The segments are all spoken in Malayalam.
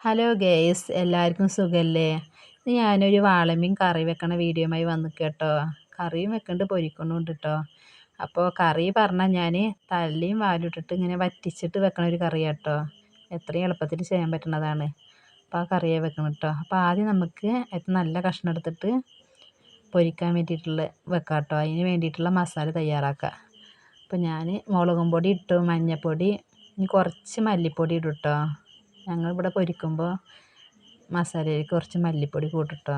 ഹലോ ഗേയ്സ് എല്ലാവർക്കും സുഖമല്ലേ ഞാനൊരു വാളമീൻ കറി വെക്കണ വീഡിയോയുമായി വന്നു കേട്ടോ. കറിയും വെക്കേണ്ട പൊരിക്കുന്നുണ്ട് കേട്ടോ അപ്പോൾ കറി പറഞ്ഞാൽ ഞാൻ തല്ലിയും വാലിട്ടിട്ട് ഇങ്ങനെ വറ്റിച്ചിട്ട് വെക്കണ ഒരു കറി കേട്ടോ എത്രയും എളുപ്പത്തിൽ ചെയ്യാൻ പറ്റുന്നതാണ്. അപ്പോൾ ആ കറിയെ വെക്കണം കേട്ടോ അപ്പോൾ ആദ്യം നമുക്ക് നല്ല കഷ്ണം എടുത്തിട്ട് പൊരിക്കാൻ വേണ്ടിയിട്ടുള്ള വെക്കാം കേട്ടോ അതിന് വേണ്ടിയിട്ടുള്ള മസാല തയ്യാറാക്കാം. അപ്പോൾ ഞാൻ മുളകും പൊടി ഇട്ടു മഞ്ഞൾപ്പൊടി ഇനി കുറച്ച് മല്ലിപ്പൊടി ഇടും കേട്ടോ ഞങ്ങളിവിടെ പൊരിക്കുമ്പോൾ മസാലയിലേക്ക് കുറച്ച് മല്ലിപ്പൊടി കൂട്ടിട്ടോ.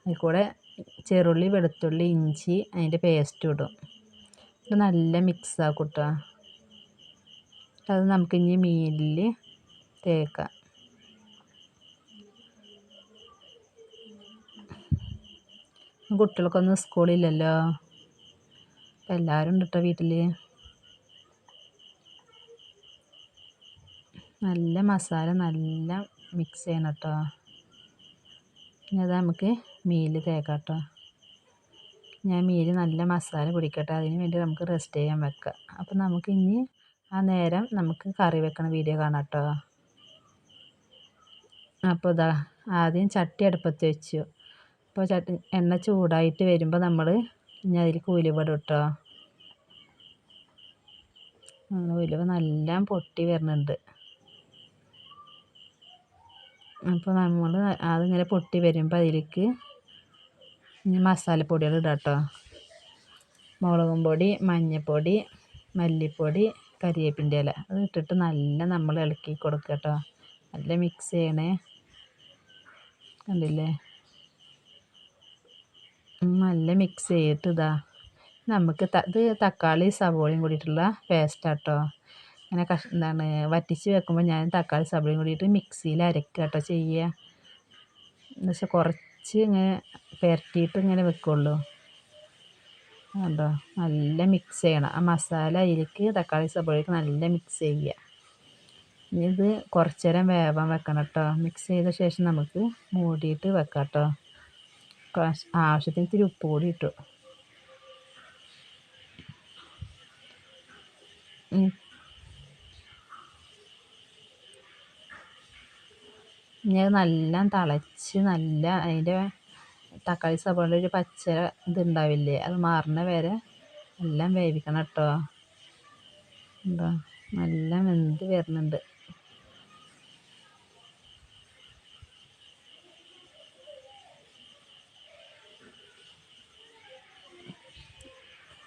അതിൽ കൂടെ ചെറുള്ളി വെളുത്തുള്ളി ഇഞ്ചി അതിന്റെ പേസ്റ്റ് ഇടും. ഇത് നല്ല മിക്സ് ആക്കും കേട്ടോ. അത് നമുക്ക് ഇനി മീനിൽ തേക്കാം. കുട്ടികൾക്കൊന്നും സ്കൂളില്ലല്ലോ എല്ലാവരും ഉണ്ട് കേട്ടോ വീട്ടിൽ നല്ല മസാല നല്ല മിക്സ് ചെയ്യണം കേട്ടോ ഇനി നമുക്ക് മീൽ തേക്കാം കേട്ടോ ഞാൻ മീൽ നല്ല മസാല പിടിക്കട്ടെ. അതിന് വേണ്ടി നമുക്ക് റെസ്റ്റ് ചെയ്യാൻ വെക്കാം. അപ്പം നമുക്ക് ഇനി ആ നേരം നമുക്ക് കറി വെക്കണ വീഡിയോ കാണാം കേട്ടോ അപ്പോൾ ഇതാ ആദ്യം ചട്ടി അടുപ്പത്ത് വെച്ചു. അപ്പോൾ ചട്ടി എണ്ണ ചൂടായിട്ട് വരുമ്പോൾ നമ്മൾ ഇനി അതിലേക്ക് ഉലുവ ഇടും കേട്ടോ ഉലുവ നല്ല പൊട്ടി വരുന്നുണ്ട് അപ്പോൾ നമ്മൾ അതിങ്ങനെ പൊട്ടി വരുമ്പോൾ അതിലേക്ക് മസാലപ്പൊടികൾ ഇടാം കേട്ടോ മുളകും പൊടി മഞ്ഞൾപ്പൊടി മല്ലിപ്പൊടി കരിവേപ്പിന്റെ ഇല. അത് ഇട്ടിട്ട് നല്ല നമ്മൾ ഇളക്കി കൊടുക്കുക കേട്ടോ നല്ല മിക്സ് ചെയ്യണേ. കണ്ടില്ലേ? നല്ല മിക്സ് ചെയ്തിട്ട് ഇതാ. നമുക്ക് ഇത് തക്കാളി സവോളയും കൂടിയിട്ടുള്ള പേസ്റ്റാട്ടോ ഇങ്ങനെ കഷ് എന്താണ് വറ്റിച്ച് വെക്കുമ്പോൾ ഞാൻ തക്കാളി സബളയും കൂടിയിട്ട് മിക്സിയിൽ അരക്കുക കേട്ടോ ചെയ്യുക എന്ന് വെച്ചാൽ കുറച്ച് ഇങ്ങനെ പുരട്ടിയിട്ട് ഇങ്ങനെ വെക്കുള്ളൂ. കണ്ടോ നല്ല മിക്സ് ചെയ്യണം. ആ മസാല അതിലേക്ക് തക്കാളി സബോളയ്ക്ക് നല്ല മിക്സ് ചെയ്യുക ഇനി ഇത് കുറച്ച് നേരം വേവാൻ വെക്കണം കേട്ടോ മിക്സ് ചെയ്ത ശേഷം നമുക്ക് മൂടിയിട്ട് വെക്കാം കേട്ടോ ആവശ്യത്തിന് ഇത്തിരി ഉപ്പ് കൂടി ഇട്ടു. ഇനി അത് നല്ല തിളച്ച് നല്ല അതിന്റെ തക്കാളി സവാള ഒരു പച്ച ഇതുണ്ടാവില്ലേ അത് മാറണ വരെ എല്ലാം വേവിക്കണം കേട്ടോ. എന്താ നല്ല വെന്ത് വരുന്നുണ്ട്.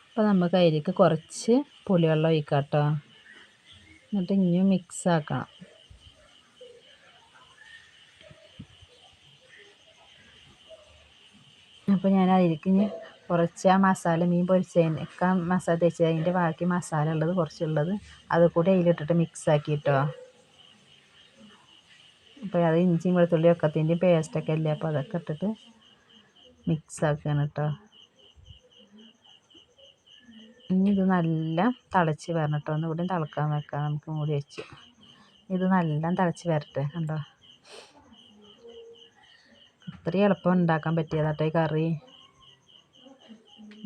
അപ്പോൾ നമുക്ക് അതിലേക്ക് കുറച്ച് പുളിവെള്ളം ഒഴിക്കാം കേട്ടോ. എന്നിട്ട് ഇനിയും മിക്സ് ആക്കണം. അപ്പോൾ ഞാൻ അതിലേക്ക് കുറച്ച് ആ മസാല മീൻ പൊരിച്ചതിനൊക്കെ മസാല തേച്ചത് അതിന്റെ ബാക്കി മസാല ഉള്ളത് കുറച്ചുള്ളത് അത് കൂടി അതിലിട്ടിട്ട് മിക്സ് ആക്കിയിട്ടോ അപ്പോൾ അത് ഇഞ്ചിയും വെളുത്തുള്ളി ഒക്കത്തിന്റെയും പേസ്റ്റൊക്കെ അല്ലേ? അപ്പോൾ അതൊക്കെ ഇട്ടിട്ട് മിക്സ് ആക്കുകയാണ് കേട്ടോ ഇനി ഇത് നല്ല തിളച്ച് വരണം കേട്ടോ ഒന്നുകൂടി തിളക്കാൻ വെക്കാം. നമുക്ക് മൂടി വെച്ച്. ഇത് നല്ല തിളച്ച് വരട്ടെ കണ്ടോ? അത്രയും എളുപ്പം ഉണ്ടാക്കാൻ പറ്റിയതാട്ടോ ഈ കറി.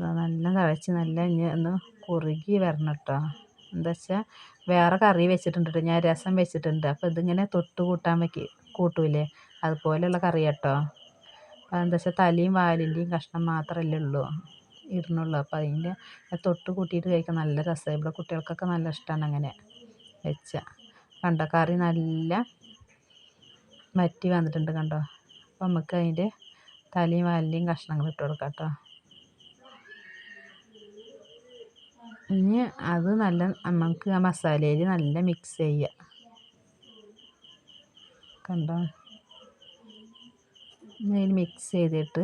നല്ല തിളച്ച് നല്ല ഇനി ഒന്ന് കുറുകി വരണം കേട്ടോ എന്താ വെച്ചാൽ വേറെ കറി വെച്ചിട്ടുണ്ട് ഞാൻ രസം വെച്ചിട്ടുണ്ട്. അപ്പോൾ ഇതിങ്ങനെ തൊട്ട് കൂട്ടാൻ വെക്കി കൂട്ടൂലേ? അതുപോലെയുള്ള കറി കേട്ടോ അപ്പോൾ എന്താ വെച്ചാൽ തലയും വാലിന്റെയും കഷ്ണം മാത്രമല്ലേ ഉള്ളൂ ഇടുന്നുള്ളൂ അപ്പോൾ അതിന്റെ തൊട്ട് കൂട്ടിയിട്ട് കഴിക്കാൻ നല്ല രസമാണ് ഇവിടെ കുട്ടികൾക്കൊക്കെ നല്ല ഇഷ്ടമാണ് അങ്ങനെ വെച്ചാൽ കണ്ടോ? കറി നല്ല വറ്റി വന്നിട്ടുണ്ട് കണ്ടോ? അപ്പോൾ നമുക്ക് അതിന്റെ തലയും വാലിന്റെയും കഷ്ണങ്ങൾ ഇട്ട് കൊടുക്കാം കേട്ടോ. ഇനി അത് നല്ല നമുക്ക് ആ മസാലയിൽ നല്ല മിക്സ് ചെയ്യുക. കണ്ടോ? അതിൽ മിക്സ് ചെയ്തിട്ട്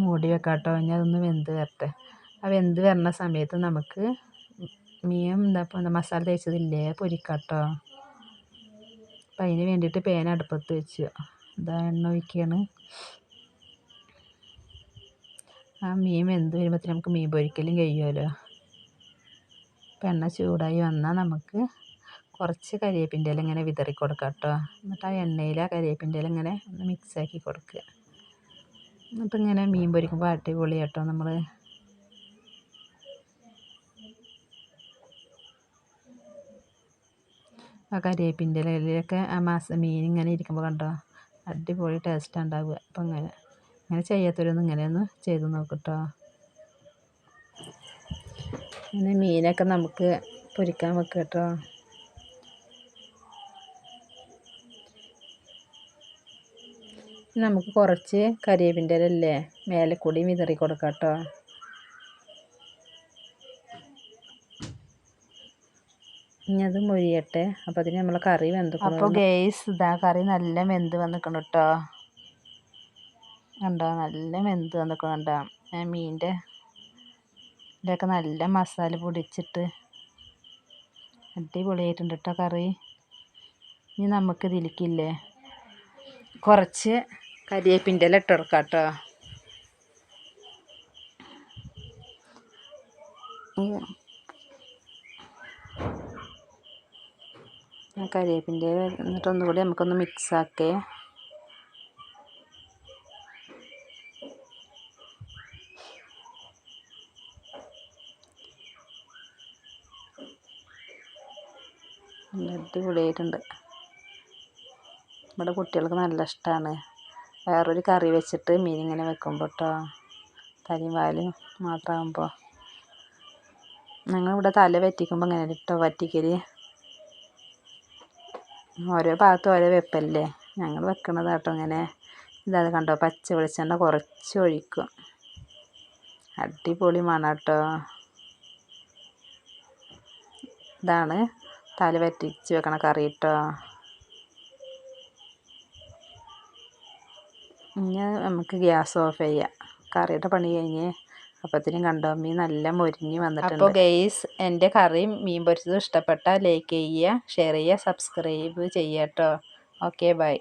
മൂടി വെക്കാം കേട്ടോ. ഇനി അതൊന്ന് വെന്ത് വരട്ടെ. ആ വെന്ത് വരുന്ന സമയത്ത് നമുക്ക് മീൻ എന്താ മസാല തേച്ചതില്ലേ? പൊരിക്കാം കേട്ടോ അപ്പം അതിന് വേണ്ടിയിട്ട് പേന അടുപ്പത്ത് വെച്ചു ഇതാ എണ്ണ ഒഴിക്കുകയാണ് ആ മീൻ വെന്ത് വരുമ്പോഴത്തേന് നമുക്ക് മീൻ പൊരിക്കലും കഴിയുമല്ലോ. അപ്പം എണ്ണ ചൂടായി വന്നാൽ നമുക്ക് കുറച്ച് കരിവേപ്പിന്റെ ഇല ഇങ്ങനെ വിതറി കൊടുക്കാം കേട്ടോ. എന്നിട്ട് ആ എണ്ണയിൽ ആ കരിവേപ്പിന്റെ ഇല ഇങ്ങനെ ഒന്ന് മിക്സാക്കി കൊടുക്കുക. എന്നിട്ട് ഇങ്ങനെ മീൻ പൊരിക്കുമ്പോൾ അടിപൊളി കേട്ടോ നമ്മൾ ആ കരിവേപ്പിന്റെ ഇലയിലൊക്കെ ആ മസ മീൻ ഇങ്ങനെ ഇരിക്കുമ്പോൾ കണ്ടോ? അടിപൊളി ടേസ്റ്റ് ഉണ്ടാവുക. അപ്പം ഇങ്ങനെ ഇങ്ങനെ ചെയ്യാത്തവരൊന്നും ഇങ്ങനെയൊന്ന് ചെയ്ത് നോക്കട്ടോ പിന്നെ മീനൊക്കെ നമുക്ക് പൊരിക്കാൻ വെക്കുക കേട്ടോ നമുക്ക് കുറച്ച് കരിവേപ്പിന്റെ ഇല അല്ലേ മേലെ കൂടി വിതറി കൊടുക്കാം കേട്ടോ ഇനി മൊരിയട്ടെ. അപ്പോൾ അതിന് നമ്മളെ കറി വെന്ത് അപ്പോൾ ഗേസ് ഇതാ കറി നല്ല വെന്ത് വന്നിക്കണം കേട്ടോ കണ്ടോ? നല്ല വെന്ത് വന്നിക്കണം കണ്ടോ ഞാൻ മീനിന്റെ ഇതൊക്കെ നല്ല മസാല പൊടിച്ചിട്ട് അടിപൊളിയായിട്ടുണ്ട് കേട്ടോ കറി. ഇനി നമുക്ക് ഇതിലേക്കില്ലേ? കുറച്ച് കരിയേപ്പിന്റെ ഇട്ട് കൊടുക്കാം കേട്ടോ കരിവേപ്പിന്റെ എന്നിട്ട് ഒന്നുകൂടി നമുക്കൊന്ന് മിക്സ് ആക്കേ അടിപൊളിയായിട്ടുണ്ട്. നമ്മുടെ കുട്ടികൾക്ക് നല്ല ഇഷ്ടമാണ് വേറൊരു കറി വെച്ചിട്ട് മീൻ ഇങ്ങനെ വെക്കുമ്പോൾ കേട്ടോ തലയും വാലും മാത്രമാകുമ്പോൾ ഞങ്ങളിവിടെ തല വറ്റിക്കുമ്പോൾ ഇങ്ങനെ കേട്ടോ വറ്റിക്കൽ ഓരോ ഭാഗത്തും ഓരോ വെപ്പല്ലേ? ഞങ്ങൾ വെക്കണത് കേട്ടോ ഇങ്ങനെ. ഇതാ കണ്ടോ? പച്ച വെളിച്ചെണ്ണ കുറച്ച് ഒഴിക്കും. അടിപൊളി മണം കേട്ടോ ഇതാണ് തല വറ്റിച്ച് വെക്കണ കറി കേട്ടോ ഇനി നമുക്ക് ഗ്യാസ് ഓഫ് ചെയ്യാം. കറിയുടെ പണി കഴിഞ്ഞ് അപ്പത്തിനും കണ്ടോ മീൻ നല്ല മൊരിഞ്ഞ് വന്നിട്ടുണ്ട്. അപ്പോൾ ഗെയ്സ് എന്റെ കറിയും മീൻ പൊരിച്ചതും ഇഷ്ടപ്പെട്ടാൽ ലൈക്ക് ചെയ്യുക ഷെയർ ചെയ്യുക സബ്സ്ക്രൈബ് ചെയ്യുക കേട്ടോ ഓക്കെ ബൈ